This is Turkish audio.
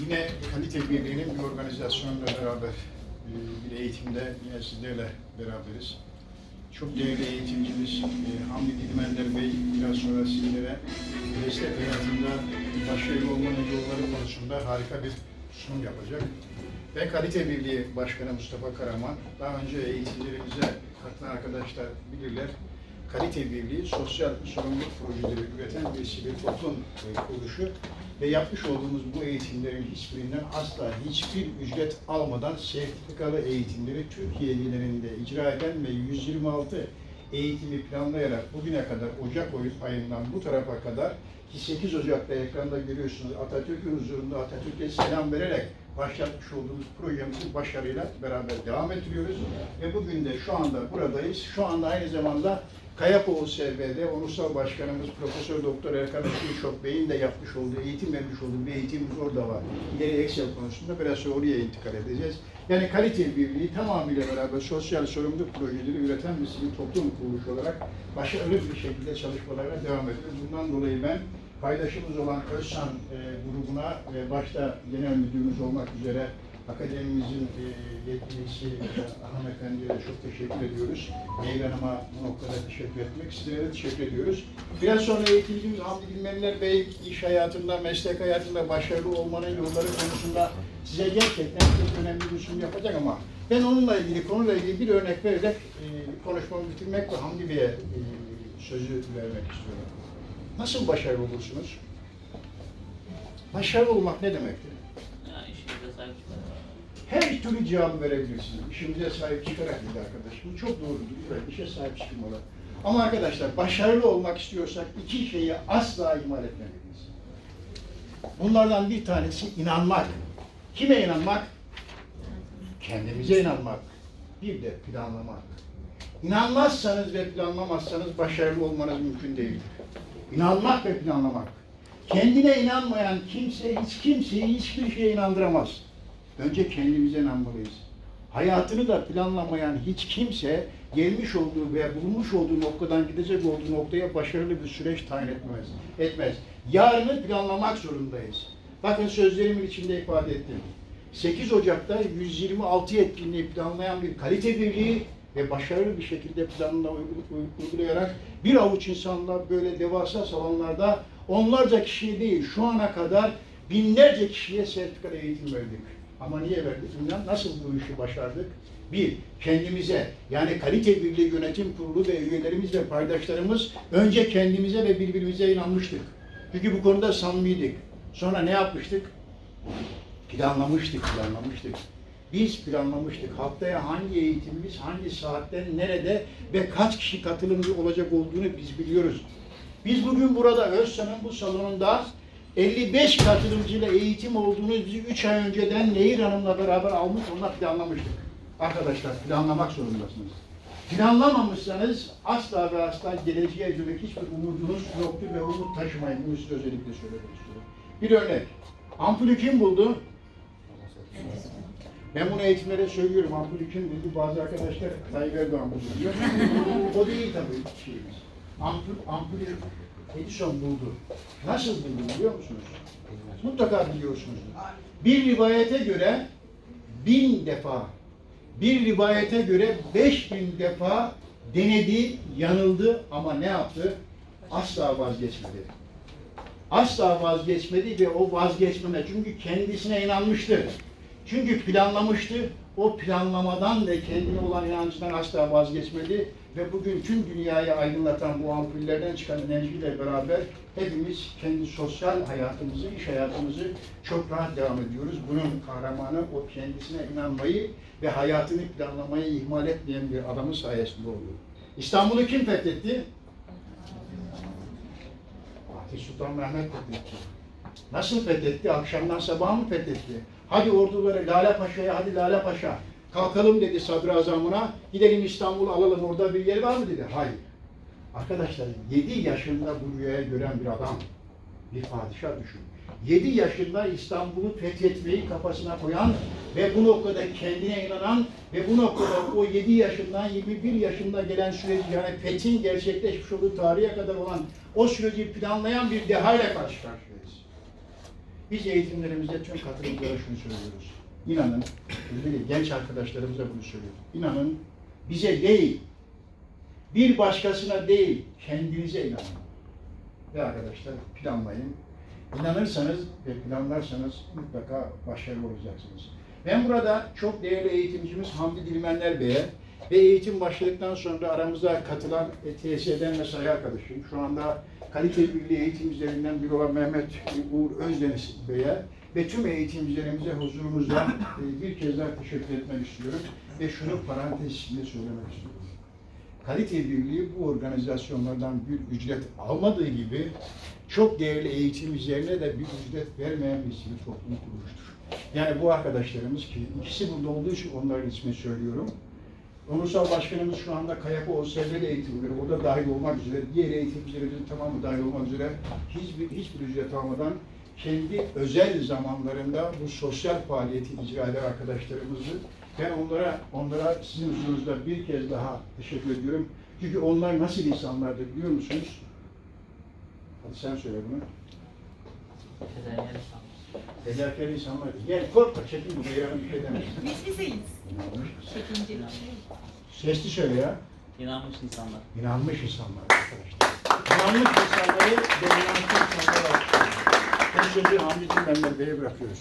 Yine kalite birliğinin bir organizasyonla beraber e, bir eğitimde yine sizlerle beraberiz. Çok değerli eğitimcimiz e, Hamdi Dilmender Bey biraz sonra sizlere meslek hayatında başarılı olmanın yolları konusunda harika bir sunum yapacak. Ve Kalite Birliği Başkanı Mustafa Karaman, daha önce eğitimlerimize katılan arkadaşlar bilirler. Kalite Birliği sosyal sorumluluk projeleri üreten bir sivil toplum e, kuruluşu ve yapmış olduğumuz bu eğitimlerin hiçbirinden asla hiçbir ücret almadan sertifikalı eğitimleri Türkiye genelinde icra eden ve 126 eğitimi planlayarak bugüne kadar Ocak ayından bu tarafa kadar ki 8 Ocak'ta ekranda görüyorsunuz Atatürk'ün huzurunda Atatürk'e selam vererek başlatmış olduğumuz projemizi başarıyla beraber devam ettiriyoruz. Ve bugün de şu anda buradayız. Şu anda aynı zamanda Kayapa OSB'de Onursal Başkanımız Profesör Doktor Erkan Işıkşok Bey'in de yapmış olduğu, eğitim vermiş olduğu bir eğitimimiz orada var. İleri Excel konusunda biraz oraya intikal edeceğiz. Yani kalite birliği tamamıyla beraber sosyal sorumluluk projeleri üreten bir sivil toplum kuruluşu olarak başarılı bir şekilde çalışmalarına devam ediyoruz. Bundan dolayı ben paydaşımız olan Özsan e, grubuna ve başta genel müdürümüz olmak üzere akademimizin e, yetkilisi e, hanımefendiye de çok teşekkür ediyoruz. Nehir Hanım'a bu noktada teşekkür etmek, sizlere teşekkür ediyoruz. Biraz sonra eğitimcimiz Hamdi Bilmeliler Bey iş hayatında, meslek hayatında başarılı olmanın yolları konusunda size gerçekten çok önemli bir sunum yapacak ama ben onunla ilgili, konuyla ilgili bir örnek vererek e, konuşmamı bitirmek ve Hamdi Bey'e e, sözü vermek istiyorum. Nasıl başarılı olursunuz? Başarılı olmak ne demektir? Her türlü cevabı verebilirsiniz. İşimize sahip çıkarak dedi arkadaş. Bu çok doğrudur. Evet, işe sahip çıkmalı. Ama arkadaşlar başarılı olmak istiyorsak iki şeyi asla ihmal etmemeliyiz. Bunlardan bir tanesi inanmak. Kime inanmak? Kendimize inanmak. Bir de planlamak. İnanmazsanız ve planlamazsanız başarılı olmanız mümkün değildir. İnanmak ve planlamak. Kendine inanmayan kimse hiç kimseyi hiçbir şeye inandıramaz. Önce kendimize inanmalıyız. Hayatını da planlamayan hiç kimse gelmiş olduğu veya bulunmuş olduğu noktadan gidecek olduğu noktaya başarılı bir süreç tayin etmez. etmez. Yarını planlamak zorundayız. Bakın sözlerimin içinde ifade ettim. 8 Ocak'ta 126 etkinliği planlayan bir kalite birliği ve başarılı bir şekilde uygul- uygulayarak bir avuç insanla böyle devasa salonlarda onlarca kişiye değil şu ana kadar binlerce kişiye sertifikalı eğitim verdik. Ama niye verdik? Bilmem. Nasıl bu işi başardık? Bir, kendimize yani kalite birliği yönetim kurulu ve üyelerimiz ve paydaşlarımız önce kendimize ve birbirimize inanmıştık. Çünkü bu konuda samimiydik. Sonra ne yapmıştık? Planlamıştık, planlamıştık. Biz planlamıştık. Haftaya hangi eğitimimiz, hangi saatte, nerede ve kaç kişi katılımcı olacak olduğunu biz biliyoruz. Biz bugün burada Özsan'ın bu salonunda 55 katılımcıyla eğitim olduğunu bizi 3 ay önceden Nehir Hanım'la beraber almış, onunla planlamıştık. Arkadaşlar planlamak zorundasınız. Planlamamışsanız asla ve asla geleceğe dönük hiçbir umudunuz yoktur ve umut taşımayın. Bunu size özellikle söylemek istiyorum. Bir örnek. Ampulü kim buldu? Ben bunu eğitimlere söylüyorum. Ampulü kim buldu? Bazı arkadaşlar Tayyip Erdoğan buldu diyor. o değil tabii şeyimiz. Ampul, ampulü Edison buldu. Nasıl buldu biliyor musunuz? Mutlaka biliyorsunuz. Bir rivayete göre bin defa, bir rivayete göre beş bin defa denedi, yanıldı ama ne yaptı? Asla vazgeçmedi. Asla vazgeçmedi ve o vazgeçmeme çünkü kendisine inanmıştı. Çünkü planlamıştı. O planlamadan ve kendine olan inancından asla vazgeçmedi ve bugün tüm dünyayı aydınlatan bu ampullerden çıkan enerjiyle beraber hepimiz kendi sosyal hayatımızı, iş hayatımızı çok rahat devam ediyoruz. Bunun kahramanı o kendisine inanmayı ve hayatını planlamayı ihmal etmeyen bir adamın sayesinde oluyor. İstanbul'u kim fethetti? Fatih Sultan Mehmet fethetti. Nasıl fethetti? Akşamdan sabaha mı fethetti? Hadi orduları Lale Paşa'ya, hadi Lale Paşa. Kalkalım dedi sadrazamına. Gidelim İstanbul'u alalım orada bir yer var mı dedi. Hayır. Arkadaşlar 7 yaşında bu rüyayı gören bir adam. Bir padişah düşün. 7 yaşında İstanbul'u fethetmeyi kafasına koyan ve bu noktada kendine inanan ve bu noktada o 7 yaşından 21 yaşında gelen süreci yani fethin gerçekleşmiş olduğu tarihe kadar olan o süreci planlayan bir dehayla karşı karşıyayız. Biz eğitimlerimizde tüm katılımcılara şunu söylüyoruz. İnanın, özellikle genç arkadaşlarımıza bunu söylüyoruz. İnanın, bize değil, bir başkasına değil, kendinize inanın. Ve arkadaşlar planlayın. İnanırsanız ve planlarsanız mutlaka başarılı olacaksınız. Ben burada çok değerli eğitimcimiz Hamdi Dilmenler Bey'e ve eğitim başladıktan sonra aramıza katılan e, TSE'den mesai arkadaşım, şu anda kalite birliği eğitimcilerinden biri olan Mehmet Uğur Özdeniz Bey'e ve tüm eğitimcilerimize huzurunuzda e, bir kez daha teşekkür etmek istiyorum ve şunu parantez içinde söylemek istiyorum. Kalite Birliği bu organizasyonlardan bir ücret almadığı gibi çok değerli eğitim üzerine de bir ücret vermeyen bir sivil toplum kuruluştur. Yani bu arkadaşlarımız ki ikisi burada olduğu için onların ismini söylüyorum. Onursal Başkanımız şu anda Kayako OSB'li eğitimleri, o da dahil olmak üzere, diğer eğitimcilerimizin tamamı dahil olmak üzere hiçbir, hiçbir ücret almadan kendi özel zamanlarında bu sosyal faaliyeti icra eden arkadaşlarımızı ben onlara onlara sizin huzurunuzda bir kez daha teşekkür ediyorum. Çünkü onlar nasıl insanlardır biliyor musunuz? Hadi sen söyle bunu. İnsan. Fedakar insanlar. Gel korkma çekin bu yarın bir şey demez. Biz bizeyiz. Çekince. Sesli söyle ya. İnanmış insanlar. İnanmış insanlar arkadaşlar. İnanmış insanları insanları alkışlıyoruz. Bu sözü Hamdi Cimbenler Bey'e bırakıyoruz.